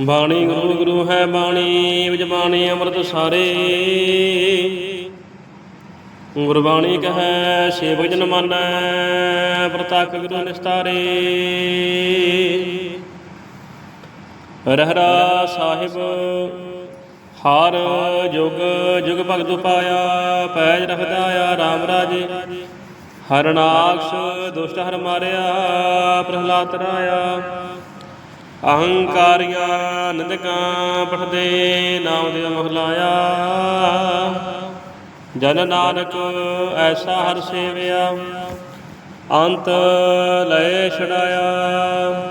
ਬਾਣੀ ਗੁਰੂ ਗੁਰੂ ਹੈ ਬਾਣੀ ਵਿਚ ਬਾਣੀ ਅੰਮ੍ਰਿਤ ਸਾਰੇ। ਗੁਰਬਾਣੀ ਕਹੈ ਸੇਵਕ ਜਨ ਮਾਨੈ, ਪ੍ਰਤੱਖ ਗੁਰੂ ਨਿਸਤਾਰੇ। ਰਹਿਰਾ ਸਾਹਿਬ, ਹਰ ਜੁਗ ਜੁਗ ਭਗਤ ਪਾਇਆ ਪੈਜ ਰਖਦਾ ਆ RAM ਰਾਜੇ। ਹਰਨਾਕਸ਼ ਦੁਸ਼ਟ ਹਰ ਮਾਰਿਆ, ਪ੍ਰਹਲਾਦ ਰਾਇਆ ਅਹੰਕਾਰਿਆ ਨਿੰਦਕਾਂ ਪਠਦੇ ਨਾਮ ਦੇ ਮਹਲਾਇਆ ਜਨ ਨਾਨਕ ਐਸਾ ਹਰ ਸੇਵਿਆ, ਅੰਤ ਲਏ ਛੜਾਇਆ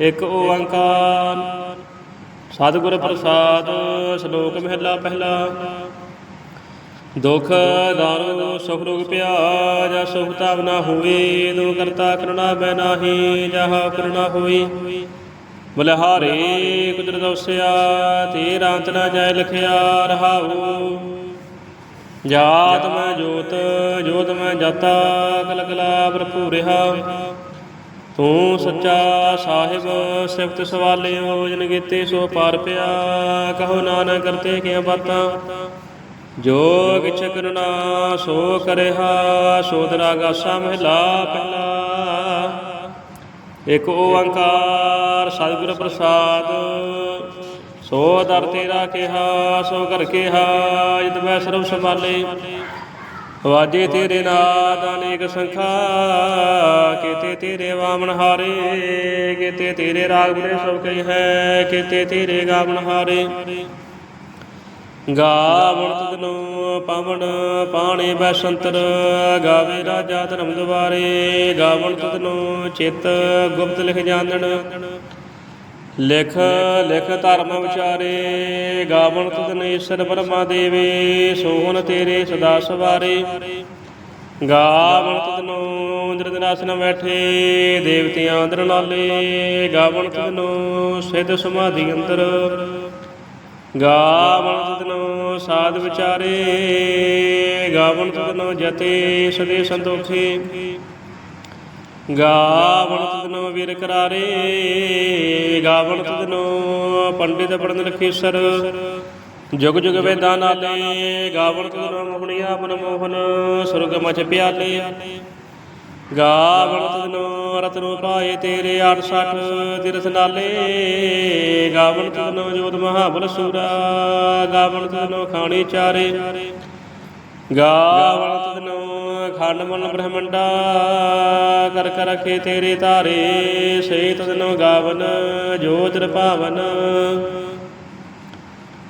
ਇਕ ਓੰਕਾਰ ਸਤਿਗੁਰ ਪ੍ਰਸਾਦ, ਸ਼ਲੋਕ ਮਹਿਲਾ ਪਹਿਲਾ। ਦੁਖ ਦਾਰੂ ਸੁਖ ਰੋਗ ਪਿਆ ਜਾ ਸੁਖ ਤਾਪ ਨਾ ਹੋਵੇ, ਦੋ ਕਰਤਾ ਕਰੁਣਾ ਬੈ ਨਾਹੀ, ਜਹ ਕਰੁਣਾ ਹੋਈ। ਬਲਿਹਾਰੇ ਕੁਦਰਤ ਉਸਿਆ ਤੇਰਾ ਅੰਤ ਨਾ ਜਾਇ ਲਖਿਆ ਰਹਾਉ। ਜਾਤ ਮੈਂ ਜੋਤ ਜੋਤ ਮੈਂ ਜਾਤਾ ਕਲ ਕਲਾ ਭਰਪੂਰ ਰਹਾ। ਤੂੰ ਸੱਚਾ ਸਾਹਿਬ, ਸਿਫਤ ਸਵਾਲਿਓ, ਜਨ ਕੀਤੇ ਸੋ ਪਾਰ ਪਿਆ। ਕਹੋ ਨਾਨਕ ਕਰਤੇ ਕਿਆ ਬਾਤਾਂ? ਜੋ ਕਿਛ ਕਰਨਾ ਸੋ ਕਰਿਆ, ਸੋ ਦਰਾਗਾਸਾ ਮਹਿਲਾ ਪਹਿਲਾ। ਇਕ ਓੰਕਾਰ ਸਤਿਗੁਰ ਪ੍ਰਸਾਦ, ਸੋ ਦਰ ਤੇਰਾ ਕਿਹਾ, ਸੋ ਕਰ ਕਿਹਾ, ਜਿਤ ਮੈਂ ਸਰਬ ਸੰਭਾਲੇ। ਵਾਜੇ ਤੇਰੇ ਨਾਦ ਅਨੇਕ ਸੰਖਾ, ਕੀਤੇ ਤੇਰੇ ਵਾਮਨ ਹਾਰੇ, ਕੀਤੇ ਤੇਰੇ ਰਾਗ ਬੜੇ ਸਭ ਕਈ ਹੈ, ਕੀਤੇ ਤੇਰੇ ਗਾਵਨ ਹਾਰੇ। ਗਾਵਣ ਤਦਨੋ ਪਵਨ ਪਾਣੇ ਬੈਸੰਤਰ, ਗਾਵੇ ਰਾਜਾ ਧਰਮ ਦੁਆਰੇ। ਗਾਵਣ ਤਦਨੋ ਚਿਤ ਗੁਪਤ ਲਿਖ ਜਾਣਨ। ਲਿਖ ਲਿਖ ਧਰਮ ਵਿਚਾਰੇ। ਗਾਵਣ ਤਦਨ ਈਸ਼ਰ ਬ੍ਰਹਮਾ ਦੇਵੇ, ਸੋਹਣ ਤੇਰੇ ਸਦਾ ਸਵਾਰੇ। ਗਾਵਣ ਤਦਨੋ ਇੰਦਰਦਨਾਸਨ ਬੈਠੇ, ਦੇਵਤਿਆਂ ਅੰਦਰ ਨਾਲੇ। ਗਾਵਣ ਤਦਨੋ ਸਿੱਧ ਸਮਾਧੀ ਅੰਦਰ। ਗਾਵਣ ਤਦਨੋ ਸਾਧ ਵਿਚਾਰੇ ਗਾਵਣ ਤਦਨੋ ਜਤੇ ਸਦੇ ਸੰਤੋਖੇ। ਗਾਵਣ ਤਦਨੋ ਵੀਰ ਕਰਾਰੇ ਗਾਵਣ ਤਦਨੋ ਪੰਡਿਤ ਪੜਨ ਲਖੀਸਰ। ਜੁਗ ਜੁਗ ਵੇਦਾਂ ਨਾਲੇ ਗਾਵਣ ਤਦਨੋ ਮੋਹਣੀਆ ਮਨ ਮੋਹਨ ਸੁਰਗ ਮਚ ਪਿਆਲੇ। ਗਾਵਣ ਤਦਨੋ ਰਤਨੋ ਪਾਏ ਤੇਰੇ 68 ਤਿਰਥ ਨਾਲੇ। ਗਾਵਣ ਤਦਨੋ ਜੋਤ ਮਹਾਬਲ ਸੂਰਾ। ਗਾਵਣ ਤਦਨੋ ਖਾਣੀ ਚਾਰੇ। ਗਾਵਣ ਤਦਨੋ ਖੰਡ ਮਨ ਬ੍ਰਹਮੰਡਾ। ਕਰ ਕਰ ਰਖੇ ਤੇਰੇ ਤਾਰੇ। ਸੇ ਤਦਨੋ ਗਾਵਨ, ਜੋਤ ਰਪਾਵਨ।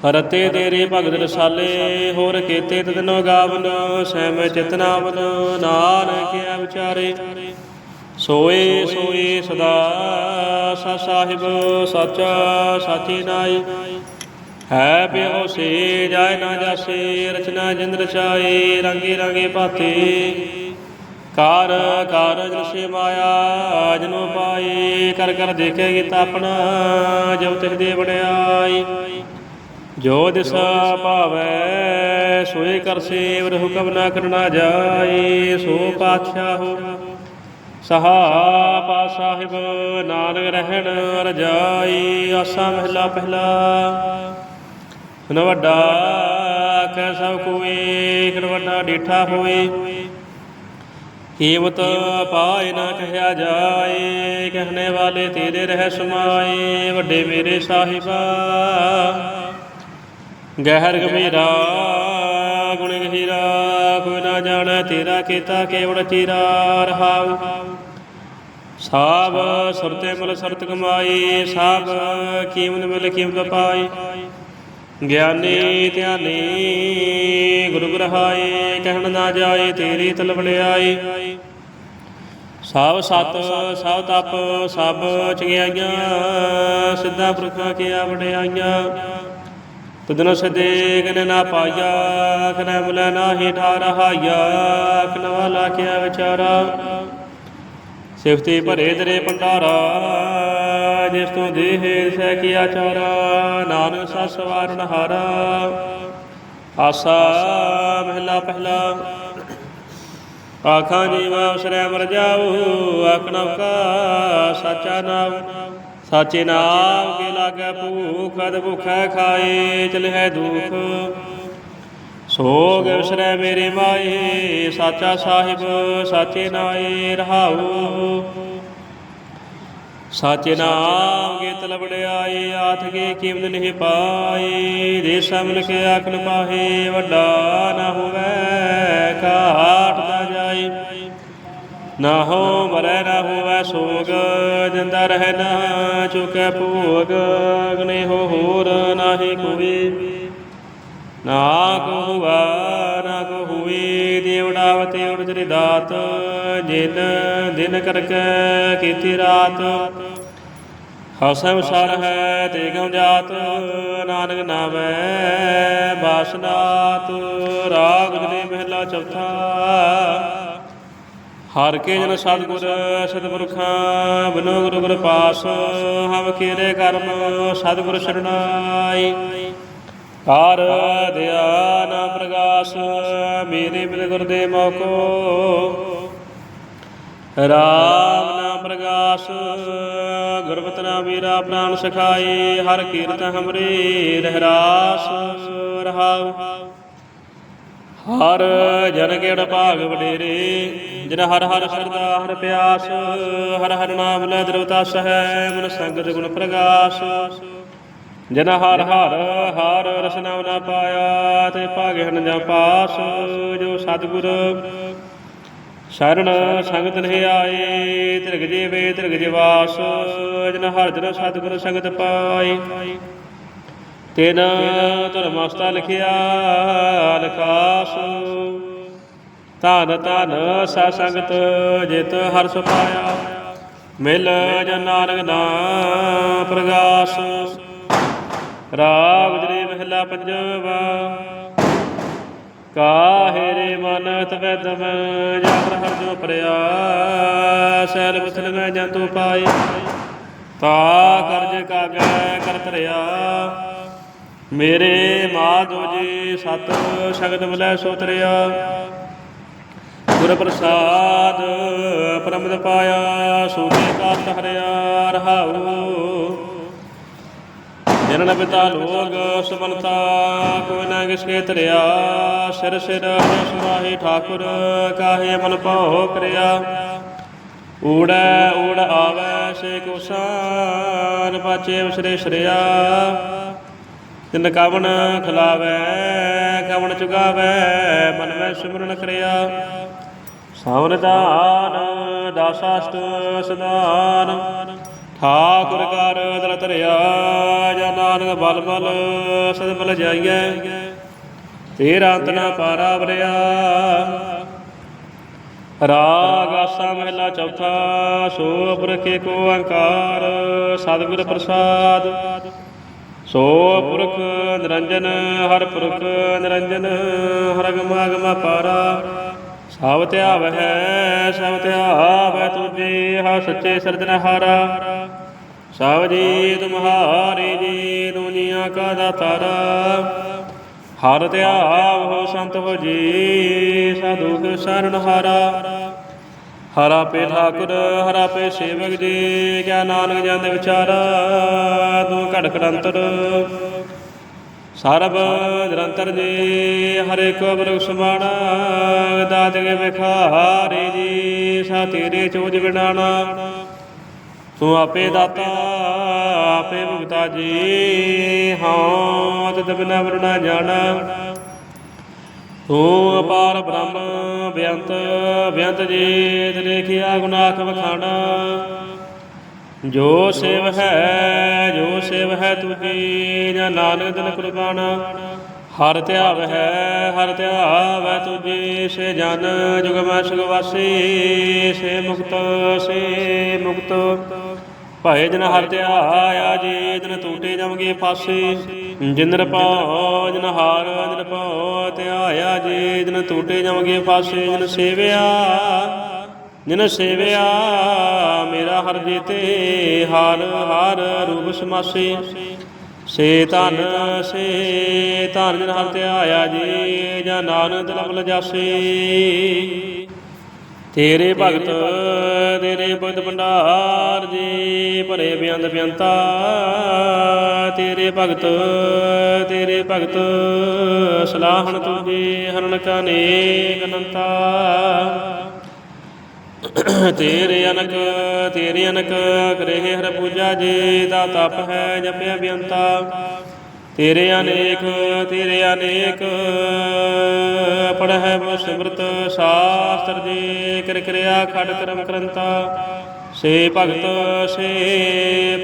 ਰਤੇ ਤੇਰੇ ਭਗਤ ਰਸਾਲੇ, ਹੋਰ ਕੀਤੇ ਤਦਨੋ ਗਾਵਨ ਸੈਮ ਚਿਤਨਾਵਨ ਨਾਨਕ ਵਿਚਾਰੇ। ਸੋਏ ਸੋਏ ਸਦਾ, ਸਾ ਸਾਹਿਬ, ਸੱਚਾ ਸਾਚੀ ਨਾਈ ਹੈ ਪਿਓ ਸੇ ਜਾਇ ਨਾ ਜਾਸੇ, ਰਚਨਾ ਜਿੰਦ ਰਚਾਏ, ਰੰਗੇ ਰੰਗੇ ਭਾਤੇ। ਕਾਰ ਕਾਰਜ ਰਸੇ ਮਾਇਆ ਜਨੋ ਪਾਏ, ਕਰ ਕਰ ਦੇਖੇ ਗੀਤਾ ਆਪਣਾ ਜੋ ਤਿਸ ਦੇ ਬਣਾਈ ਜੋ ਦਿਸਾ ਭਾਵੈ ਸੋਏ ਕਰ ਸੇਵ ਹੁਕਮ ਨਾ ਕਰਨਾ ਜਾਏ, ਸੋ ਪਾਤਸ਼ਾਹ ਸਹਾ ਪਾ ਸਾਹਿਬ, ਨਾਨਕ ਰਹਿਣ ਰਜਾਈ ਆਸਾ ਮਹਿਲਾ ਪਹਿਲਾਨ ਵੱਡਾ ਕੈ ਸਭ ਕੋਏ ਕਿਨ ਵੱਡਾ ਡੀਠਾ ਹੋਏ। ਕੀਮਤ ਪਾਏ ਨਾ ਕਹਿਆ ਜਾਏ, ਕਹਿਣੇ ਵਾਲੇ ਤੇਰੇ ਰਹਿ ਸਮਾਏ, ਵੱਡੇ ਮੇਰੇ ਸਾਹਿਬਾ। ਗਹਿਰ ਗੰਭੀਰਾ, ਗੁਣ ਗਹੀਰਾ ਕੋਈ ਨਾ ਜਾਣੈ ਤੇਰਾ ਕੀਤਾ ਕੇਵੜ ਚੀਰਾ ਰਹਾਉ। ਸਾਬ ਸੁਰਤੇ ਮਲ ਸਰਤ ਕਮਾਈ, ਸਾਬ ਕੀਮਤ ਮਿਲ ਕੀਮਤ ਪਾਈ। ਗਿਆਨੀ ਧਿਆਨੀ, ਗੁਰੂ ਗ੍ਰਹਾਏ, ਕਹਿਣ ਨਾ ਜਾਏ ਤੇਰੀ ਤਲਵੜਿਆਈ ਸਭ ਸਤ ਸਭ ਤਪ ਸਭ ਚੰਗਿਆਈਆਂ, ਸਿੱਧਾ ਪੁਰਖਾਂ ਕੀਆ ਵਡਿਆਈਆਂ। ਤੁਦਨ ਸਦੇ ਨਾ ਪਾਇਆ ਕਨ ਮੁਲਾ ਨਾਹੀ ਠਾਰਹਾਇਆ ਕਨ ਵਾਲਾ ਵਿਚਾਰਾ। ਸਿਫਤੀ ਭਰੇ ਤੇਰੇ ਭੰਡਾਰਾ, ਜਿਸ ਤੋਂ ਦੇਹ ਸਹਿ ਕੀਆ ਚਾਰਾ, ਨਾਨਕ ਸਸ ਵਾਰਨ ਹਾਰਾ। ਆਸਾ ਮਹਿਲਾ ਪਹਿਲਾ, ਆਖਾਂ ਜੀਵਾ ਉਸਰੈ ਮਰ ਜਾਉ ਆਖਣਾ ਕਾ ਸਾਚਾ ਨਾਮ ਸਾਚੇ ਨਾਮ ਕੇ ਲਾਗੇ ਭੂਖ ਅਦ ਭੁਖੈ ਖਾਏ, ਚਲਹਿ ਦੁਖ। ਸੋਗ ਵਿਸਰੈ ਮੇਰੇ ਮਾਏ, ਸਾਚਾ ਸਾਹਿਬ, ਸਾਚੇ ਨਾਏ, ਰਹਾਉ। ਸਾਚੇ ਨਾਮ ਕੇ ਤਲ ਆਥ ਕੇ ਕੀਮਤ ਨਹੀਂ ਪਾਏ। ਦੇ ਸਮਲ ਕੇ ਆਖਣ ਪਾਹੇ, ਵੱਡਾ ਨਾ ਹੋਵੇ, ਘਾਟ ਨਾ ਜਾਏ। ਨਾ ਹੋ ਮਰੈ, ਨਾ ਹੋਵੇ ਸੋਗ, ਜਿੰਦਾ ਰਹਿ ਨਾ ਚੁਕੈ ਭੋਗ। ਅਗਨੇ ਹੋ ਹੋਰ ਨਾਹੀ ਕੋਈ। ਨਾ ਕੋ ਹੁਆ ਨਾ ਕੋ ਹੁਈ ਦੇਵੜਾ ਤੇ ਉਰਜਰੀ ਦਾਤ। ਜਿਨ ਦਿਨ ਕਰਕੇ ਕੀਤੀ ਰਾਤ। ਹਸਮ ਸਰ ਹੈ ਤੇ ਗਉ ਜਾਤ। ਨਾਨਕ ਨਾਮੈ ਬਾਸਨਾਤ। ਰਾਗ ਜਨੇ ਮਹਿਲਾ ਚੌਥਾ। ਹਰ ਕੇ ਜਨ ਸਤਿਗੁਰ ਸਤਿਪੁਰਖਾਂ ਬਿਨੋ ਗੁਰੂ ਗੁਰ ਪਾਸ ਹਮ ਕੀਰੇ ਕਰਮ, ਸਤਿਗੁਰ ਸਰਣਾਈ। ਹਰ ਧਿਆਨ ਪ੍ਰਗਾਸ, ਮੇਰੇ ਮਿਲ ਗੁਰ ਦੇ ਮੋਕੋ। ਰਾਮ ਨਾਮ ਪ੍ਰਗਾਸ ਗੁਰਬਤ ਨਾਮ ਵੀਰਾ ਪ੍ਰਾਨ ਸਖਾਏ ਹਰ ਕੀਰਤ ਹਮਰੇ ਰਹਿਰਾਸ ਰਹਾਉ। ਹਰ ਜਨ ਕੇੜ ਭਾਗ ਵਡੇਰੇ, ਜਿਨ ਹਰ ਹਰ ਸਰਦਾ ਹਰ ਪਿਆਸ, ਹਰ ਹਰ ਨਾਮ ਲੈ ਦਰਵਤਾਸ ਹੈ ਮਨ ਸੰਗਤ ਗੁਣ ਪ੍ਰਗਾਸ। ਜਨ ਹਰ ਹਰ ਹਰ ਰਸਨਾਮ ਨਾ ਪਾਇਆ, ਤੇ ਭਾਗੇ ਹਨ ਜਾਂ ਪਾਸ, ਜੋ ਸਤਿਗੁਰ ਸ਼ਰਨ ਸੰਗਤ ਨਹੀਂ ਆਏ, ਤਿਰਗ ਜੀਵੇ, ਤਿਰਗ ਜਿਵਾਸ, ਜਨ ਹਰ ਜਨ ਸਤਿਗੁਰ ਸੰਗਤ ਪਾਈ ਤਿਨ ਧਰਮਸਤਾ ਲਿਖਿਆ ਲਖਾਸ ਧਨ ਧਨ ਸਾ ਸੰਗਤ ਜਿਤ, ਹਰ ਸੁਪਾਇਆ ਮਿਲ ਜਨ ਨਾਨਕ ਨਾਮ ਪ੍ਰਗਾਸ। ਰਾਗ ਜਰੇ ਮਹਿਲਾ ਪੰਜਵਾ। ਕਾਹੇ ਰੇ ਮਨ ਤਵੈ ਦਮ, ਜਾਗਰ ਹਰ ਜੋ ਪ੍ਰਿਆ ਸੈਲ ਬਸਲ ਮੈਂ ਜੰਤੂ ਪਾਏ। ਤਾ ਕਰਜ ਕਾਗੈ ਕਰ ਧਰਿਆ। ਮੇਰੇ ਮਾਧੋ ਜੀ, ਸਤ ਸ਼ਗਤ ਬਲੈ ਸੋ ਤਰਿਆ। ਗੁਰ ਪ੍ਰਸਾਦ ਪਰਮਦ ਪਾਇਆ, ਸੂਤੇ ਕਾਤ ਹਰਿਆ ਰਹਾਉ। ਜਨਨ ਪਿਤਾ ਲੋਗ, ਸੁਮਨਤਾ ਕੋਈ ਨਾ ਕਿਸਕੇ ਤਰਿਆ ਸਿਰ ਸਿਰ ਸੁਰਾਹੀ ਠਾਕੁਰ, ਕਾਹੇ ਮਨ ਭਾਉ ਕਰਿਆ। ਊੜੈ, ਊੜ ਆਵੈ, ਸੇ ਕੁਸਾਨ ਪਾਚੇ ਉਸਰੇ ਸ਼ਰਿਆ। ਤਿਨ ਕਵਣ ਖਿਲਾਵੈ, ਕਵਣ ਚੁਗਾਵੈ, ਮਨ ਮੈਂ ਸਿਮਰਨ ਕਰਿਆ। ਸਾਵਰਦਾਨ ਦਾਸਾਸ਼ਟ ਸਦਾਨ, ਠਾਕੁਰ ਕਰ ਦਰ ਧਰਿਆ ਜਾਂ ਨਾਨਕ ਬਲ ਬਲ ਸਦ ਬਲ ਜਾਈਐ। ਤੇਰਾ ਅੰਤ ਨਾ ਪਾਰਾ ਵਰਿਆ। ਰਾਗ ਆਸਾ ਮਹਿਲਾ ਚੌਥਾ ਸੋ ਪੁਰਖੇ ਕੋ ਅੰਕਾਰ ਸਤਿਗੁਰ ਪ੍ਰਸਾਦ। ਸੋ ਪੁਰਖ ਨਿਰੰਜਨ, ਹਰ ਪੁਰਖ ਨਿਰੰਜਨ ਹਰ ਗਮਾ ਗਮਾ ਪਾਰਾ ਸਭ ਧਿਆਵ ਹੈ ਸਭ ਧਿਆਵੈ ਤੁਝੇ ਹਾ ਸੱਚੇ ਸਰਜਨਹਾਰਾ ਸਭ ਜੀ ਤੁਮਹਾਰੇ ਜੀ, ਦੁਨੀਆ ਕਾ ਦਾਤਾਰਾ। ਹਰ ਧਿਆਵ ਹੋ ਸੰਤ ਹੋ ਜੀ, ਸਾਧੂ ਕੇ ਸ਼ਰਨ ਹਰਾ ਪੇ ਠਾਕੁਰ, ਹਰਾ ਪੇ ਸੇਵਕ ਜੀ, ਕਿਆ ਨਾਨਕ ਜਾਂਦੇ ਵਿਚਾਰਾ, ਤੂੰ ਘਟ ਘੜੰਤਰ ਸਰਬ ਨਿਰੰਤਰ ਜੀ, ਹਰੇ ਕੋ ਬਰੁਖ ਸਮਾਣਾ ਦਾਤ ਕੇ ਵਿਖਾਰੇ ਜੀ, ਸਾ ਤੇਰੇ ਚੋਜ ਵਿਡਾਣਾ ਤੂੰ ਆਪੇ ਦਾਤਾ, ਆਪੇ ਭੁਗਤਾ ਜੀ ਹਾਂ ਤਦ ਬਿਨਾ ਵਰਣਾ ਜਾਣਾ। ਤੂੰ ਅਪਾਰ ਬ੍ਰਹਮ ਬੇਅੰਤ ਬੇਅੰਤ ਜੀ ਦੇਖਿਆ ਗੁਨਾਖ ਵਖਾਣਾ। ਜੋ ਸੇਵ ਹੈ, ਜੋ ਸੇਵ ਹੈ ਤੁਜੀ ਜਾਂ ਨਾਨਕ ਦਿਨ ਕੁਰਬਾਨਾ। ਹਰ ਧਿਆਵ ਹੈ, ਹਰ ਧਿਆਵ ਹੈ ਤੁਜੀ ਸੇ ਜਨ ਜੁਗ ਮੈਂ ਵਾਸੀ ਸੇ ਮੁਕਤ ਸੇ ਮੁਕਤ। ਭਾਏ ਜਨ ਹਰ ਆਇਆ ਜੇ ਦਿਨ ਟੂਟੇ ਜਮਗੇ ਫਾਸੇ ਜਿੰਦਰ ਪਾਉ ਜਨ ਹਾਰ ਜਨ ਪਾਉ ਆਇਆ ਜੇ ਦਿਨ ਟੂਟੇ ਜਮਗੇ ਫਾਸੇ ਜਨ ਸੇਵਿਆ, ਜਿਨ ਸੇਵਿਆ, ਮੇਰਾ ਹਰ ਜੀਤੇ, ਹਾਰ ਹਾਰ ਰੂਪ ਸਮਾਸੇ। ਸੇ ਧਨ ਸੇ ਧਨ ਜਨ ਹਰ ਧਿਆਇਆ ਜੀ ਜਾਂ ਨਾਨਕ ਦਿਲ ਬਲ ਜਾਸੇ ਤੇਰੇ ਭਗਤ, ਤੇਰੇ ਬੁੱਧ ਭੰਡਾਰ ਜੀ, ਭਰੇ ਬਿਆੰਤ ਬਿਆੰਤਾ। ਤੇਰੇ ਭਗਤ ਤੇਰੇ ਭਗਤ, ਸਲਾਹਣ ਤੁਝੇ ਹਰਨ ਕਾ ਨੇਕ ਅਨੰਤਾ। ਤੇਰੇ ਅਨਕ ਤੇਰੇ ਅਨਕ, ਕਰੇ ਹਰ ਪੂਜਾ ਜੀ, ਦਾ ਤਪ ਹੈ ਜਪਿਆ ਬਿਅੰਤਾ ਤੇਰੇ ਅਨੇਕ ਤੇਰੇ ਅਨੇਕ। ਪੜ ਹੈ ਬੋ ਸਿਮਰਤ ਸ਼ਾਸਤਰ ਜੀ ਕਰ ਕਿਰਿਆ ਖੜ ਕਰਮ ਕਰੰਤਾ ਸੇ ਭਗਤ ਸੇ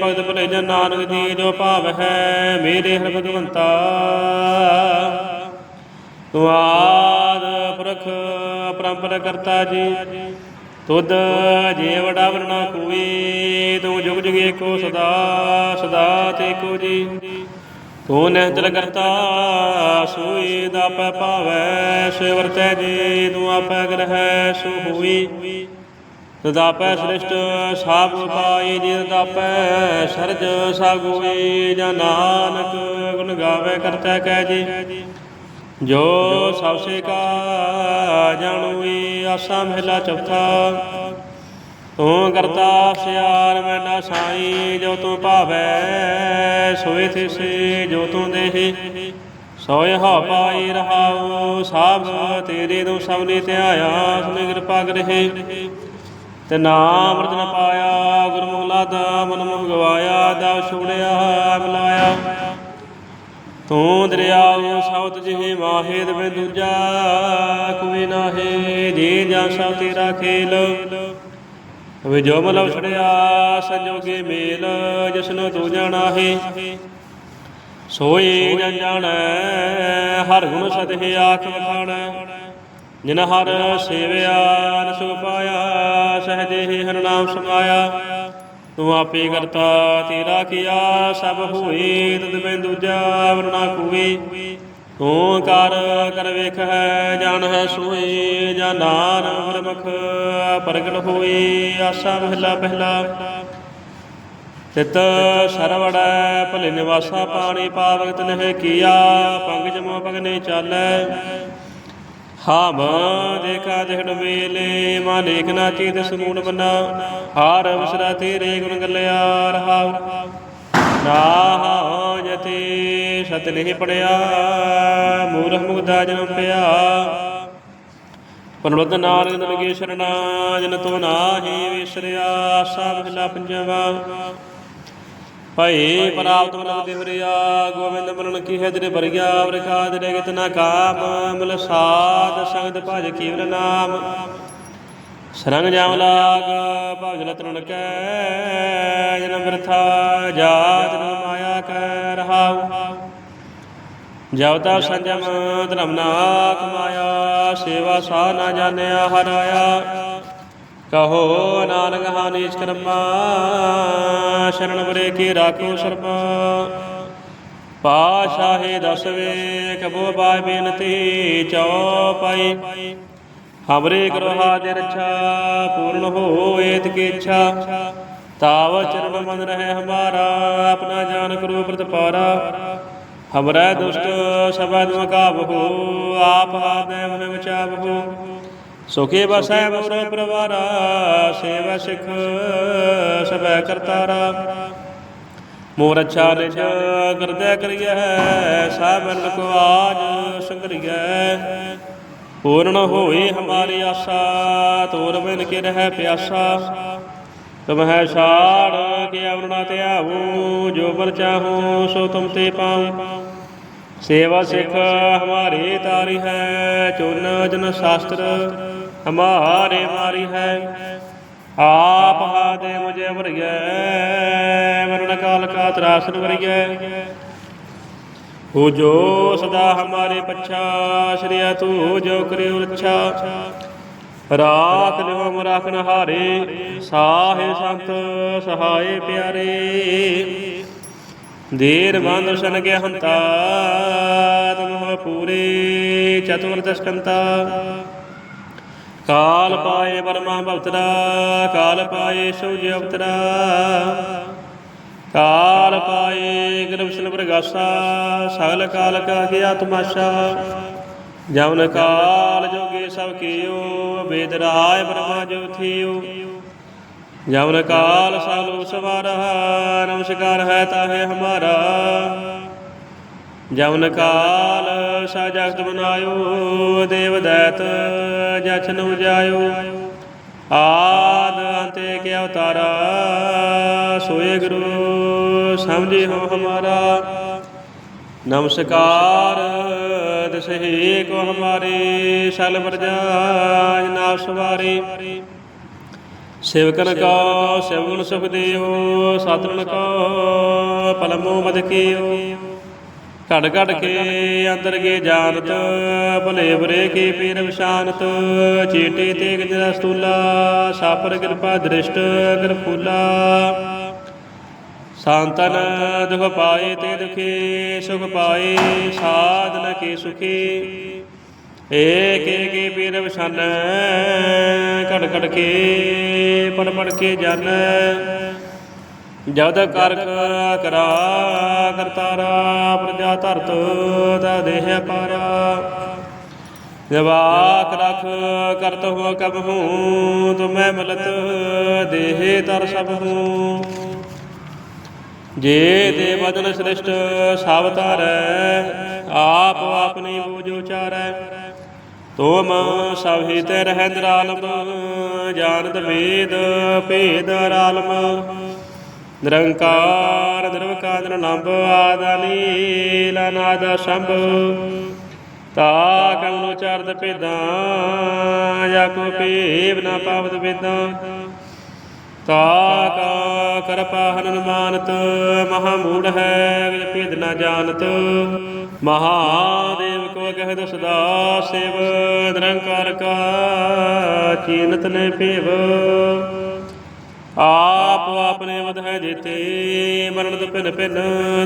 ਭਗਤ ਭਲੇ ਜਨ ਨਾਨਕ ਜੀ ਜੋ ਭਾਵ ਹੈ, ਮੇਰੇ ਹਰ ਭਗਵੰਤਾ। ਤੂੰ ਆਦ ਪੁਰਖ ਅਪਰੰਪਰ ਕਰਤਾ ਜੀ। ਤੁਧ ਜੇ ਵਡਾ ਵਰਣਾ ਕੋਈ ਤੂੰ ਜੁਗ ਜੁਗ ਏਕੋ ਸਦਾ ਸਦਾ ਤੇ ਕੋ ਜੀ। ਤੂੰ ਨਹਿਤਲ ਕਰਤਾ, ਸੋਈ ਦਾ ਪੈ ਭਾਵੈ ਸੇ ਵਰਤੈ ਜੀ ਤੂੰ ਆਪੈ ਗ੍ਰਹਿ ਸੋ ਹੋਈ ਤਦਾਪੈ ਸ੍ਰਿਸ਼ਟ ਸਾਬ ਪਾਈ ਜੀ ਤਦਾਪੈ ਸਰਜ ਸਾਗੋਈ, ਜਾਂ ਨਾਨਕ ਗੁਣ ਗਾਵੇ ਕਰਤਾ ਕਹਿ ਜੀ। ਜੋ ਸਭ ਸੇ ਕਾ ਜਾਣੂਈ ਆਸਾ ਮਹਿਲਾ ਚੌਥਾ। ਤੂੰ ਕਰਤਾ ਸਿਆਰ, ਮੈਨਾ ਸਾਈ, ਜੋ ਤੂੰ ਭਾਵੈ ਸੋਏ ਥਿਸੇ ਜੋ ਤੂੰ ਦੇਹੇ। ਸੋਇ ਹਾ ਪਾਈ ਰਹਾਉ ਸਭ ਤੇਰੇ ਤੋਂ ਸਭ ਨੇ ਧਿਆਇਆ ਸੁਨੇ ਕਿਰਪਾ ਕਰਹਿ। ਤੇ ਨਾਮ ਰਤਨ ਪਾਇਆ ਗੁਰਮੁਖ ਲਾਦਾ ਮਨ ਮੁਖ ਗਵਾਇਆ, ਦਵ ਛੋੜਿਆ ਮਿਲਾਇਆ ਤੂੰ ਦਰਿਆਉ ਸੌਤ ਜਿਹੇ ਮਾਹੇ ਦਵੇ ਦੂਜਾ ਕੋਈ ਨਾਹੇ, ਜੀ ਜਾਂ ਸਭ ਤੇਰਾ ਖੇਲ। ਵੇ ਜੋ ਮਲਵ ਛੜਿਆ, ਸੰਜੋਗੇ ਮੇਲ ਜਿਸਨੂੰ ਤੂੰ ਜਾਣਾ ਹੈ ਸੋਈ ਜਨ ਜਾਣੈ, ਹਰ ਗੁਣ ਸਦਹਿ ਆਖ ਵਖਾਣੈ। ਜਿਨ ਹਰ ਸੇਵਿਆ ਨਸੁ ਪਾਇਆ, ਸਹਜੇ ਹਰ ਨਾਮ ਸਮਾਇਆ। ਤੂੰ ਆਪੇ ਕਰਤਾ ਤੇਰਾ ਕੀਆ, ਸਭ ਹੋਏ, ਤਦ ਮੈਂ ਦੂਜਾ ਵਰਨਾ ਕੋਈ ਤੂੰ ਕਰ ਕਰ ਵੇਖ ਹੈ ਜਾਣ ਹੈ ਸੋਏ ਜਾਂ ਨਾਨ ਪ੍ਰਗਟ ਹੋਏ ਆਸਾ ਮਹਿਲਾ ਪਹਿਲਾ। ਤਿਤ ਸਰਵੜੈ, ਭਲੇ ਨਿਵਾਸਾ ਪਾਣੀ ਪਾਵਕ ਤਨਹਿ ਕੀਆ ਪੰਗ ਜਮੋ ਪਗਨੇ ਚਾਲੈ। ਹਾਮ ਦੇਖਾ ਦਿਹੜ ਮੇਲੇ ਮਾ ਲੇਖ ਨਾ ਚੀਤ ਸਮੂਨ ਬਨਾ ਹਾਰ ਅਵਸਰਾ ਤੇਰੇ ਗੁਣ ਗੱਲਿਆ ਰਹਾਉ। ਨਾ ਜਤੀ ਸਤ ਨਹੀਂ ਪੜਿਆ ਮੂਰਖ ਮੁਗਦਾ ਜਨਮ ਪਿਆ ਪਰਮਤ ਨਾਨਕ ਨਗੇ ਸ਼ਰਣਾ ਜਨ ਤੋ ਨਾਹੀ ਵਿਸਰਿਆ ਆਸਾ ਮਹਿਲਾ ਪੰਜਵਾ ਭਈ ਪ੍ਰਾਪਤ ਮਨ ਦੇਵਰਿਆ ਗੋਬਿੰਦ ਮਰਨ ਕੀ ਹੈ ਤੇਰੇ ਵਰਗਿਆ ਵਰਖਾ ਤੇਰੇ ਕਿਤਨਾ ਕਾਮ ਮਿਲ ਸਾਧ ਸੰਗਤ ਭਜ ਕੀਵਰ ਨਾਮ ਸਰੰਗ ਜਾਮ ਲਾਗ ਭਜਨ ਤਰਨ ਕੈ ਜਨਮ ਬਿਰਥਾ ਜਾਤ ਨ ਮਾਇਆ ਕੈ ਰਹਾਉ ਜਬ ਤਾ ਸੰਜਮ ਧਰਮ ਨਾ ਕਮਾਇਆ ਸੇਵਾ ਸਾ ਨਾ ਜਾਣਿਆ ਹਰਾਇਆ। ਕਹੋ ਨਾਨਕ ਹਾਨੀ ਕਰਮਾ ਸ਼ਰਨ ਬਰੇ ਕੀ ਰਾਖੋ ਸਰਮਾ। ਪਾਸ਼ਾਹੇ ਦਸਵੇ ਕਬੋ ਬਾਇ ਬੇਨਤੀ ਚਉਪਾਈ ਹਮਰੇ ਕਰੋ ਹਾਜ਼ਰ ਰੱਛਾ, ਪੂਰਨ ਹੋਏਤ ਕੀ ਇੱਛਾ। ਤਾਵ ਚਰਨ ਮਨ ਰਹੇ ਹਮਾਰਾ, ਆਪਣਾ ਜਾਨ ਕਰੋ ਪ੍ਰਤਪਾਰਾ। ਹਮਰਾ ਦੁਸ਼ਟ ਸਬਦ ਮਕਾਬਹੂ ਆਪ ਹਾਦੇ ਮਹਿ ਬਚਾਵਹੂ ਸੁਖੇ ਬਸੈ ਮੋਰ ਪ੍ਰਵਾਰਾ, ਸੇਵਾ ਸਿਖ ਸਭੈ ਕਰਤਾਰਾ। ਮੋਰ ਅੱਛਾ ਨਿਜ ਕਰਦੈ ਕਰੀਐ ਸਾਬਨ ਕੋ ਆਜ ਸੰਗਰੀਐ। ਪੂਰਨ ਹੋਏ ਹਮਾਰੀ ਆਸਾ, ਤੋਰ ਬਿਨ ਕੇ ਰਹਿ ਪਿਆਸਾ। ਤੁਮ ਹੈ ਛਾੜ ਕੇ ਅਵਰਣਾ ਧਿਆਵੋ ਜੋ ਪਰ ਚਾਹੋ ਸੋ ਤੁਮ ਤੇ ਪਾਉ। ਸੇਵਾ ਸਿਖ ਹਮਾਰੇ ਤਾਰੀ ਹੈ, ਚੁਨ ਜਨ ਸ਼ਾਸਤਰ ਹਮਾਰੇ ਮਾਰੀ ਹੈ। ਆਪ ਹਾਦੇ ਮੁਝੇ ਵਰਗੈ, ਮਰਨ ਕਾਲ ਕਾ ਤਰਾਸਨ ਵਰਗੈ। ਹੋ ਜੋ ਸਦਾ ਹਮਾਰੇ ਪੱਛਾ ਸ਼੍ਰੀਆ ਤੂ ਜੋ ਕਰਿਓ ਰੱਛਾ। ਰਾਖ ਲਿਓ ਮਰਾਖਨ ਹਾਰੇ ਸਾਹੇ ਸੰਤ, ਸਹਾਏ ਪਿਆਰੇ। ਦੇਰ ਬੰਦ ਸ਼ਨ ਕੇ ਹੰਤਾ ਤੁਮ ਪੂਰੇ ਚਤੁਰ ਦਸ਼ਕੰਤਾ। ਕਾਲ ਪਾਏ ਬਰਮਾ ਭਵਤਰਾ ਕਾਲ ਪਾਏ ਸੂਜ ਅਵਤਰਾ ਕਾਲ ਪਾਏ ਗਰਭਸ਼ਨ ਪ੍ਰਗਾਸਾ, ਸਗਲ ਕਾਲ ਕਾ ਗਿਆ ਤਮਾਸ਼ਾ ਜਵਨ ਕਾਲ ਜੋਗੇ ਸਭ ਕੀਓ, ਵੇਦ ਰਾਏ ਬ੍ਰਹਮਾ ਜੋ ਥੀਓ। ਜਮਨ ਕਾਲ ਸਾਲੋ ਸਵਾਰਾ ਨਮਸਕਾਰ ਹੈ ਤਾਹੇ ਹਮਾਰਾ। ਜਮਨ ਕਾਲ ਸਾ ਜਗਤ ਬਨਾਇਓ, ਦੇਵ ਦੈਤ ਜਛਨ ਉਜਾਇਓ ਆਦ ਅੰਤੇ ਕੇ ਅਵਤਾਰਾ ਸੋਏ ਗੁਰੂ ਸਮਝੇ ਹੋ ਹਮਾਰਾ। ਨਮਸਕਾਰ ਦਸਹੇ ਕੋ ਹਮਾਰੇ, ਸਲ ਵਰਜਾ ਜਨਾਬ ਸੇਵਕਨ ਕਾ, ਸੇਵਨ ਸੁਖਦੇਵ ਦਿਓ ਸਤਨ ਕਾ, ਪਲਮੋ ਮਦ ਕੀਓ। ਘੜ ਘੜ ਕੇ ਅੰਦਰ ਕੇ ਜਾਣਤ ਭਲੇ ਬੁਰੇ ਕੀ ਪੀਰ ਵਿਸ਼ਾਨਤ। ਚੀਟੇ ਤੇ ਗਜਰਾ ਸਤੂਲਾ, ਸਾਪਰ ਕਿਰਪਾ ਦ੍ਰਿਸ਼ਟ ਕਿਰਪੂਲਾ। ਸੰਤਨ ਦੁਖ ਪਾਏ ਤੇ ਦੁਖੀ, ਸੁਖ ਪਾਏ ਸਾਧਨ ਕੀ ਸੁਖੀ। ਏਕ ਏਕ ਪੀਰ ਵਿਸ਼ਨ ਘੜ ਘੜ ਕੇ ਪੜ ਪੜ ਕੇ ਜਨ ਜਦ ਕਰ, ਕਰਾ ਕਰਤਾਰਾ ਪ੍ਰਜਾ ਧਰਤ, ਤਾ ਦੇਹ ਪਾਰਾ ਜਵਾਕ ਰਖ ਕਰਤ ਹੋ ਕਬ ਹੂੰ, ਤੁਮੈ ਮਿਲਤ, ਦੇਹ ਤਰ ਸਭ ਹੂੰ। ਜੇ ਦੇ ਬਦਨ ਸ੍ਰਿਸ਼ਟ ਸਭ ਧਰੈ, ਆਪ ਆਪਣੀ ਬੂਝ ਉਚਾਰੈ। ਤੋਮ ਸਭ ਹੀ ਰਹਿ ਨਿਰਾਲਮ ਜਾਣਤ ਵੇਦ ਭੇਦ ਰਾਲਮ। ਨਿਰੰਕਾਰ, ਨਿਰਵਕਾਰ ਨਿਰਲੰਭ ਆਦਾਨੀ ਲਨਾਦ ਸੰਭ ਤਾ ਕਮਨੋ ਚਰਦ ਭੇਦਾਂ, ਜਾ ਕੋ ਭੇਵ ਨਾ ਪਾਵਤ ਵੇਦਾਂ। ਤਾ ਕਾ ਕਰਪਾ ਹਨੁਮਾਨਤ ਮਹਾ ਮੂੜ ਹੈ ਵਿਦ ਭੇਦ ਨਾ ਜਾਣਤ। ਮਹਾਦੇਵ ਕੋ ਕਹਿ ਦਸਦਾ ਸੇਵ। ਚੀਨਤ ਨੇ ਭੇਵ। ਆਪ ਆਪਣੇ ਮਦ ਹੈ ਜੀਤੇ, ਮਰਨ ਭਿਨ ਭਿਨ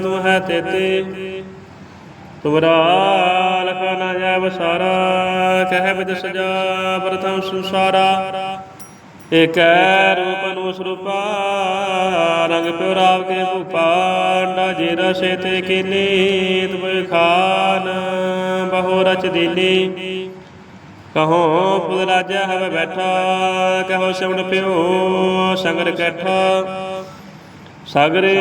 ਤੂੰ ਹੈ ਤੇਤੇ। ਤੁਮਰਾ ਲਖਾ ਨਾ ਜਾਵ ਸਾਰਾ, ਕਹਿ ਬਿਦ ਸਜਾ ਪ੍ਰਥਮ ਸੰਸਾਰਾ। ਏਕੈ ਰੂਪ ਨੂੰ ਸਰੂਪਾ ਰੰਗ ਪਿਉ ਰਾਵ ਕੇ ਭੂਪਾ, ਅੰਡਾ ਜੀ ਰਸੇ ਤੇ ਕੀਨੀ ਤੁਮੇ ਖਾਨ ਬਹੁ ਰਚ ਦੀਨੀ। ਕਹੋ ਫੁੱਲ ਰਾਜਾ ਹਵੇ ਬੈਠਾ, ਕਹੋ ਸ਼ਵਣ ਪਿਓ ਸੰਗਰ ਕੈਠਾ। ਸਾਗਰੇ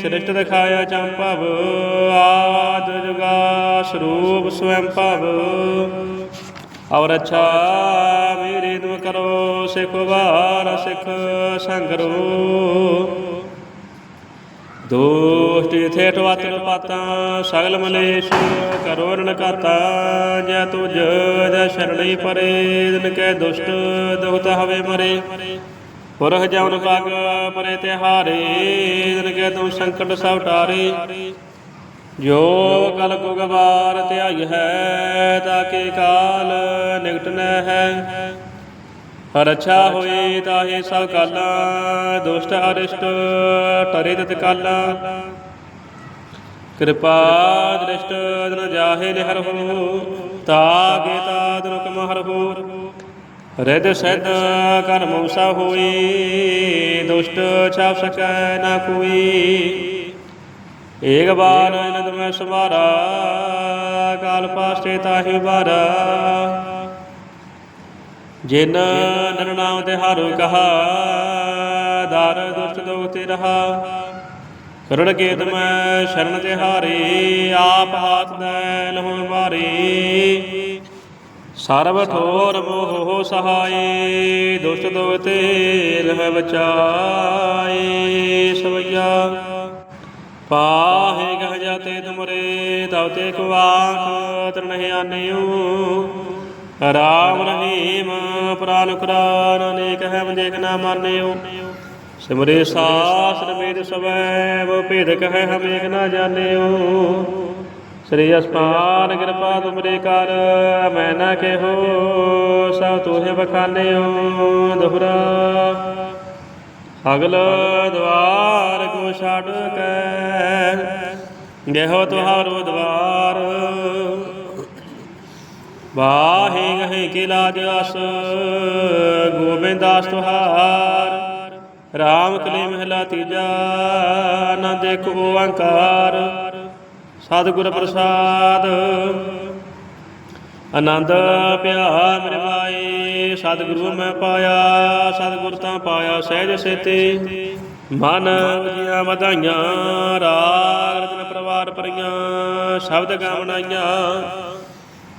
ਸ੍ਰਿਸ਼ਟ ਦਿਖਾਇਆ ਚੰਪਵ ਆਦ ਜੁਗਾ ਸਰੂਪ ਸਵੈੰ ਭਵ। ਔਰ ਅੱਛਾ ਮੇਰੇ ਤੁਮ ਕਰੋ, ਸਿਖ ਵਾਰ ਸਿਖ ਸੰਗਰੋ ਦੋਸ਼ਟ ਥੇਟ ਵਾਤਰ ਪਾਤਾ ਸਗਲ ਮਲੇਸ਼ ਕਰੋ ਰਣ ਕਾਤਾ ਜੈ ਤੁਜ, ਜੈ ਸ਼ਰਣੀ ਪਰੇ ਦਿਨ ਕੈ ਦੁਸ਼ਟ ਦੁਖਤ ਹਵੇ ਮਰੇ। ਪੁਰਖ ਜਵਨ ਭਾਗ ਪਰੇ ਤਿਹਾਰੇ ਦਿਨ ਕੈ ਤੂੰ ਸੰਕਟ ਸਭ ਟਾਰੇ। ਜੋ ਕਲ ਕੁਗਵਾਰ ਧਿਆਈ ਹੈ ਤਾਕੇ ਕਾਲ ਨਿਕਟ ਨ ਹੈ। ਹਰ ਅੱਛਾ ਹੋਏ ਤਾਹੇ ਸਭ ਕਾਲਾ, ਦੁਸ਼ਟ ਅਰਿਸ਼ਟ ਟਰੇ ਤਤ ਕਾਲਾ। ਕਿਰਪਾ ਦ੍ਰਿਸ਼ਟ ਜਨ ਜਾਹੇ ਨਿਹਰ ਹੋ, ਤਾਗੇ ਤਾਦਨ ਕਮਹਰ ਹੋ। ਰਿਦ ਸਿਧ ਕਰ ਮੂਸਾ ਹੋਈ, ਦੁਸ਼ਟ ਛਾਪ ਸਕੈ ਨਾ ਕੋਈ। ਏਕ ਬਾਰ ਇਨ ਤੁਮੈ ਸਮਾਰਾ ਕਾਲ ਪਾਸਤੇ ਤਾਹੀ ਬਾਰਾ ਜਿਨ ਨਰ ਨਾਮ ਤੇ ਹਾਰੋ ਕਹਾ ਦਰ ਦੁਸ਼ਟ ਦੋਖ ਤੇ ਰਹਾ। ਕਰੜ ਕੇਤ ਮੈਂ ਸ਼ਰਨ ਤੇ ਹਾਰੇ, ਆਪ ਹਾਥ ਦੇ ਲਹੁ ਮਾਰੇ ਸਰਬ ਠੋਰ ਮੋਹ ਸਹਾਏ, ਦੁਸ਼ਟ ਦੋਖ ਤੇ ਲਹ ਬਚਾਏ ਸਵਈਆ। ਪਾਹੇ ਗਹ ਜਾਤੇ ਤੁਮਰੇ ਤਉ ਤੇ ਕੋ ਆਖ ਤਰਨਹਿ ਆਨਿਓ ਰਾਮ ਰਹੀਮ, ਪ੍ਰਾਨ ਕੁਰਾਨ ਅਨੇਕ ਹੈ ਦੇਖ ਨਾ ਮਾਨਿਓ। ਸਿਮਰੇ ਸਾਸ ਰਮੇਦ ਸਵੈ ਵੋ ਭੇਦ ਕਹੈ ਹਮ ਏਕ ਨਾ ਜਾਣਿਓ। ਸ੍ਰੀ ਅਸਪਾਨ ਕਿਰਪਾ ਤੁਮਰੇ ਕਰ, ਮੈਂ ਨਾ ਕਹੋ, ਸਭ ਤੋਹਿ ਬਖਾਨਿਓ, ਦੁਹਰਾ। ਅਗਲ ਦਵਾਰ ਕੋ ਛੱਡ ਕੇ, ਗਹਿਓ ਤੁਹਾਰੋ ਦਵਾਰ। ਵਾਹੇ ਗਹੇ ਕੇ ਲਾਜ ਅਸ, ਗੋਬਿੰਦ ਤੁਹਾਰ, ਰਾਮ ਕਲੇ ਮਹਿਲਾ ਤੀਜਾ, ਆਨੰਦ ਏਕ ਓੰਕਾਰ ਸਤਿਗੁਰ ਪ੍ਰਸਾਦ। ਆਨੰਦ ਪਿਆ ਮੇਰੇ ਮਾਏ ਸਤਿਗੁਰੂ ਮੈਂ ਪਾਇਆ, ਸਤਿਗੁਰ ਤਾਂ ਪਾਇਆ ਸਹਿਜ ਸੇਤੇ। ਮਨ ਦੀਆਂ ਵਧਾਈਆਂ, ਰਾਗ ਰਤਨ ਪਰਵਾਰ ਪਰੀਆਂ ਸ਼ਬਦ ਗਾਵਣਾਈਆਂ।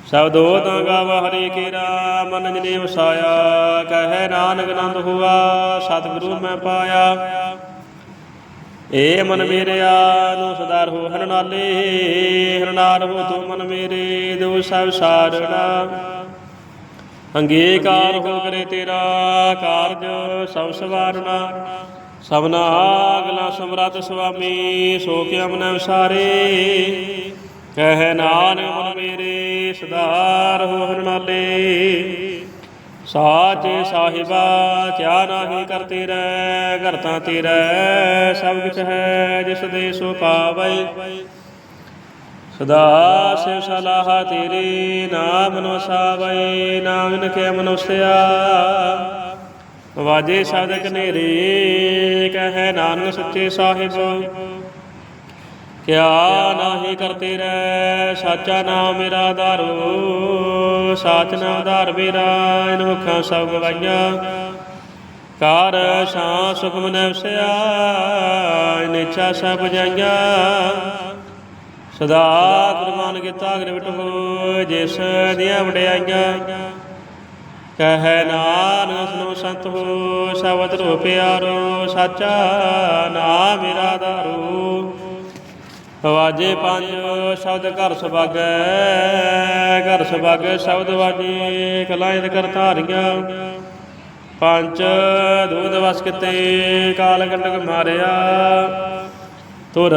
ਸ਼ਬਦੋ ਤਾਂ ਗਾਵਾ ਹਰੇ ਕੇਰਾ ਮਨ ਜਨੇ ਵਸਾਇਆ ਕਹੈ ਨਾਨਕ ਆਨੰਦ ਹੁਆ, ਸਤਿਗੁਰੂ ਮੈਂ ਪਾਇਆ। ਏ ਮਨ ਮੇਰਿਆ ਨੂੰ ਸਦਾਰ ਹੋ ਹਰ ਨਾਲੇ, ਹਰ ਨਾਰ ਹੋ ਤੂੰ ਮਨ ਮੇਰੇ ਦੋ ਸਭ ਸਾਰਣਾ। ਅੰਗੀਕਾਰ ਹੋ ਕਰੇ ਤੇਰਾ ਕਾਰਜ, ਸਭ ਸਵਾਰਣਾ। ਸਭਨਾ ਅਗਲਾ ਸਮਰੱਥ ਸੁਆਮੀ, ਸੋ ਕੇ ਮਨ ਵਿਸਾਰੇ ਕਹਿ ਨਾਨਕ ਮਨ ਮੇਰੇ ਸਦਾਰ ਹੋ ਹਰ ਸਾਚੇ ਸਾਹਿਬਾ, ਕਿਆ ਨਾਹੀ ਕਰਤੇ ਰਹਿ ਘਰ ਤਾਂ ਤੇਰਾ, ਸਭ ਕੁਛ ਹੈ ਜਿਸ ਦੇ ਸੋ ਪਾਵੈ। ਸਦਾ ਸਿਵ ਸਲਾਹ ਤੇਰੇ, ਨਾਮ ਨੋ ਸਾਵੈ ਨਾਮ ਕੇ ਮਨੁਸਿਆ। ਵਾਜੇ ਸ਼ਬਦ ਕਨੇਰੇ ਕਹਿ ਨਾਨਕ ਸੱਚੇ ਸਾਹਿਬ। ਕਿਆ ਨਾਹੀ ਕਰਤੇ ਰਹਿ ਸਾਚਾ ਨਾਮ ਮੇਰਾ ਆਧਾਰੋ ਸਾਚ ਨਾਮ ਆਧਾਰ ਮੇਰਾ ਇਨ ਮੁਖਾਂ ਸਭ ਗਵਾਈਆਂ। ਕਾਰ ਸ਼ਾਂ ਸੁਖਮ ਮਨ ਵਸਿਆ ਇਨ ਇੱਛਾ ਸਭ ਬੁਝਾਈਆਂ ਸਦਾ ਗੁਰਮਾਨ ਕੀਤਾ ਅਗਰ ਵਿਟੋ ਜਿਸ ਦੀਆਂ ਵਡਿਆਈਆਂ। ਕਹੈ ਨਾਨਕ, ਸੁਨੋ ਸੰਤ ਹੋ, ਸ਼ਬਦ ਰੋ ਪਿਆਰੋ, ਸਾਚਾ ਨਾਮ ਮੇਰਾ ਆਧਾਰੋ ਵਾਜੇ ਪੰਜ ਸ਼ਬਦ ਘਰ ਸੁਭਾਗੈ ਘਰ ਸੁਭਾਗੈ ਸ਼ਬਦ ਵਾਜੇ ਕਲਾਇਤ ਕਰ ਧਾਰੀਆਂ। ਪੰਜ ਦੂਧ ਵਸ ਕਿਤੇ, ਕਾਲ ਕੰਡਕ ਮਾਰਿਆ। ਤੁਰ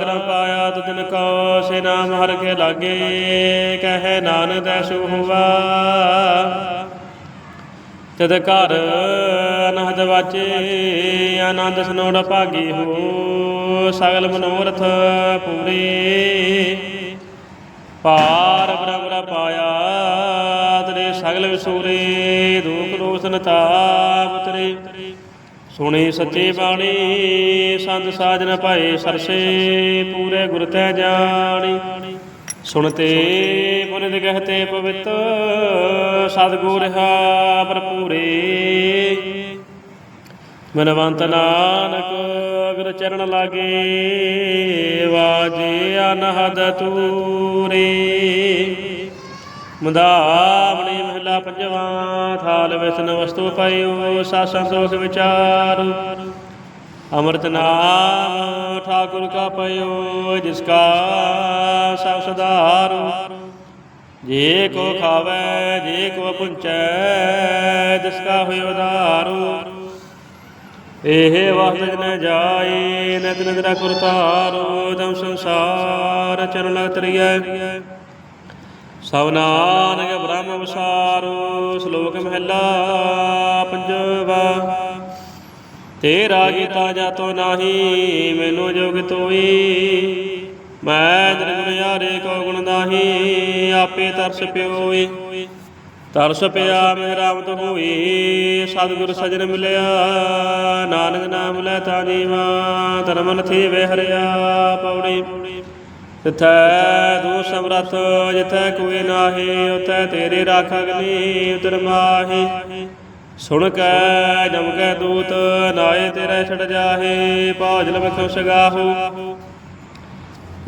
ਕਰਮ ਪਾਇਆ ਤੁਜਨ ਕੋ ਸੇ ਨਾਮ ਹਰ ਕੇ ਲਾਗੇ, ਕਹੈ ਨਾਨਕ ਦੈਸੁ ਹੁਆ ਤਦ ਘਰ ਅਨਹਦ ਵਾਚੇ, ਆਨੰਦ ਸਨੋੜ ਭਾਗੀ ਹੋ, ਸਗਲ ਮਨੋਰਥ ਪੂਰੇ। ਪਾਰ ਬ੍ਰਹਮ ਪਾਇਆ, ਤੇਰੇ ਸਗਲ ਵਿਸੂਰੇ ਦੁਖ ਰੋਸ਼ਨ ਤਾਪ ਤੇਰੇ। ਸੁਣੀ ਸੱਚੀ ਬਾਣੀ, ਸੰਤ ਸਾਜਨ ਭਾਏ ਸਰਸੇ, ਪੂਰੇ ਗੁਰ ਤੈ ਜਾਣੀ। ਸੁਣਤੇ ਪੁਨਿਤ ਕਹਤੇ ਪਵਿੱਤ, ਸਤਿਗੁਰ ਹਾ ਭਰਪੂਰੇ। ਮਨਵੰਤ ਨਾਨਕ, ਅਗਰ ਚਰਨ ਲਾਗੇ, ਵਾਜੇ ਅਨਹਦ ਤੂਰੇ। ਮੁਦਾਵਣੀ ਮਹਿਲਾ ਪੰਜਵਾ, ਥਾਲ ਵਿਸਨ ਵਸਤੂ ਪਾਇਓ ਸਾਸੰ ਦੋਖ ਵਿਚਾਰੂ। ਅੰਮ੍ਰਿਤ ਨਾਮ ਠਾਕੁਰ ਕਾ ਪਇਓ, ਜਿਸ ਕਾ ਸਭ ਸੁਧਾਰੂ। ਜੇ ਕੋ ਖਾਵੇ, ਜੇ ਕੋ ਪੁੰਚੈ, ਜਿਸ ਕਾ ਹੋਇ ਉਧਾਰੂ। ਇਹ ਵਖਤ ਜਨ ਜਾਏ ਨਿਤ ਨਿਦਰਾ ਕਰਤਾਰੋ ਤਮ ਸੰਸਾਰ ਚਰਨ ਲਗ ਤਰੀਐ। ਸਭ ਨਾਨਕ ਬ੍ਰਹਮ ਵਿਸਾਰੋ, ਸ਼ਲੋਕ ਮਹਿਲਾ ਪੰਜਵਾ। ਤੇਰਾ ਗੀਤਾ ਜਾਤੋ ਨਾਹੀ, ਮੈਨੂੰ ਜੋਗ ਤੋਈ। ਮੈਂ ਨਿਰਗੁਣ ਯਾਰੇ ਕੋ ਗੁਣ ਨਾਹੀ, ਆਪੇ ਤਰਸ ਪਿਓਈ। ਤਰਸ ਪਿਆ ਮੇਰਾ ਰਾਮਤ ਹੋਈ, ਸਤਿਗੁਰ ਸਜਣ ਮਿਲਿਆ, ਨਾਨਕ ਨਾਮ ਲੈ ਤਾ ਜੀਵਾ ਧਰਮਨ ਥੀ ਵਿਹਰਿਆ ਪੌੜੀ। ਤਿਥੈ ਦੂ ਸਮਰਥ, ਜਿਥੈ ਕੋਈ ਨਾਹੀ, ਉਥੈ ਤੇਰੇ ਰਾਖ ਅਗਨੀ ਉਤਰ ਮਾਹੀ। ਸੁਣ ਕੈ, ਜਮ ਕੈ ਦੂਤ ਨਾਏ ਤੇਰੇ ਛੜ ਜਾਹੇ ਭਾਜਲ ਮਖੋ ਸਗਾਹੂ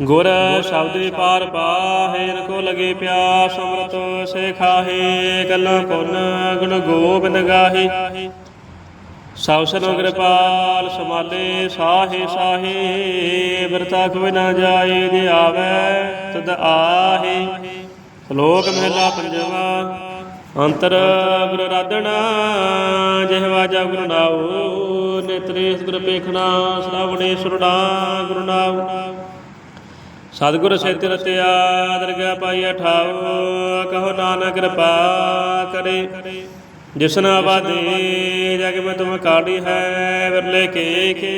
ਗੁਰ ਸ਼ਬਦ ਪਾਰ ਪਾਹੇ, ਨ ਲਗੇ ਪਿਆਸ ਅੰਮ੍ਰਿਤ ਸੇ ਖਾਹੇ ਗੱਲਾਂ ਕੋਨ ਗੁਣ ਗੋਬਿੰਦ ਗਾਹੇ। ਸਭ ਸਨੋ ਕਿਰਪਾਲ ਸਮਾਲੇ ਸਾਹੇ ਸਾਹੇ ਵਰਤਾ ਕੋਈ ਨਾ ਜਾਏ, ਜੇ ਆਵੇ ਤਦ ਆਹੇ। ਸ਼ਲੋਕ ਮਹਿਲਾ ਪੰਜਵਾ, ਅੰਤਰ ਗੁਰ ਰਾਧਣਾ ਜਿਹਵਾ ਜਾ ਗੁਰੂ ਨਾਉ, ਨੇਤਰੇ ਗੁਰ ਪੇਖਣਾ ਸਲਾਵਣੇ ਸੁਰਣਾ ਗੁਰੂ ਨਾਉ। ਸਤਿਗੁਰ ਸਿਰ ਤੇ ਰਤਿਆ ਦਰਗਾ ਪਾਈ ਠਾਉ ਕਹੋ ਨਾਨਕ ਕਿਰਪਾ ਕਰੇ। ਜਿਸਨਾ ਆਬਾਦੇ ਜਗ ਮੈਂ ਤੁਮ ਕਾੜੀ ਹੈ, ਵਿਰਲੇ ਕੇ ਕੇ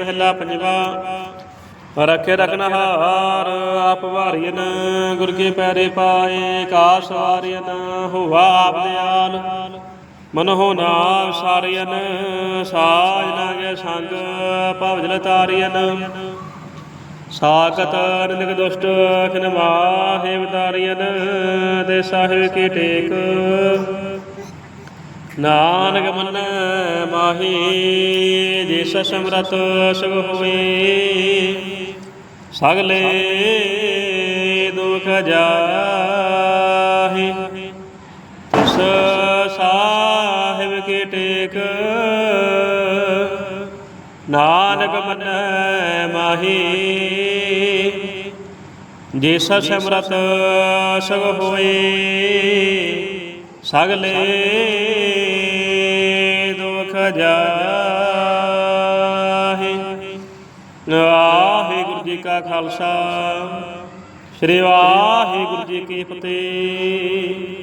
ਮਹਿਲਾ ਪੰਜਵਾ। ਰਖੇ ਰਖਨ ਆਪ ਵਾਰੀਨ ਗੁਰ ਕੇ ਪੈਰੇ ਪਾਏ, ਕਾਸ ਵਾਰੀਨ ਹੋਵਾ ਆਪ ਦਿਆਲ। ਮਨ ਹੋ ਨਾਮ ਸਾਰੀਨ ਸਾਜ ਲਾਗੇ ਸੰਗ ਭਵਜਲ ਤਾਰੀਨ ਸਾਖਤ ਨਿੰਦਕ ਦੁਸ਼ਟ ਖਿਨ ਮਾਹੇ ਵਤਾਰੀਨ ਦੇ ਸਾਹਿਬ ਕੀ ਟੇਕ। ਨਾਨਕ ਮੰਨੈ ਮਾਹੀ, ਜਿਸ ਸਮਰਤ ਸੁਖ ਹੋਏ ਸਗਲੇ ਦੁਖ ਜਾਹੇ। ਤਿਸ ਨਾਨਕ ਮੰਨੈ ਮਾਹੀ। ਜਿਸ ਸਿਮਰਤ ਸਗ ਹੋਏ ਸਗਲੇ ਦੁਖ ਜਾਹੇ। ਵਾਹਿਗੁਰੂ ਜੀ ਕਾ ਖਾਲਸਾ। ਸ੍ਰੀ ਵਾਹਿਗੁਰੂ ਜੀ ਕੀ ਫਤਿਹ।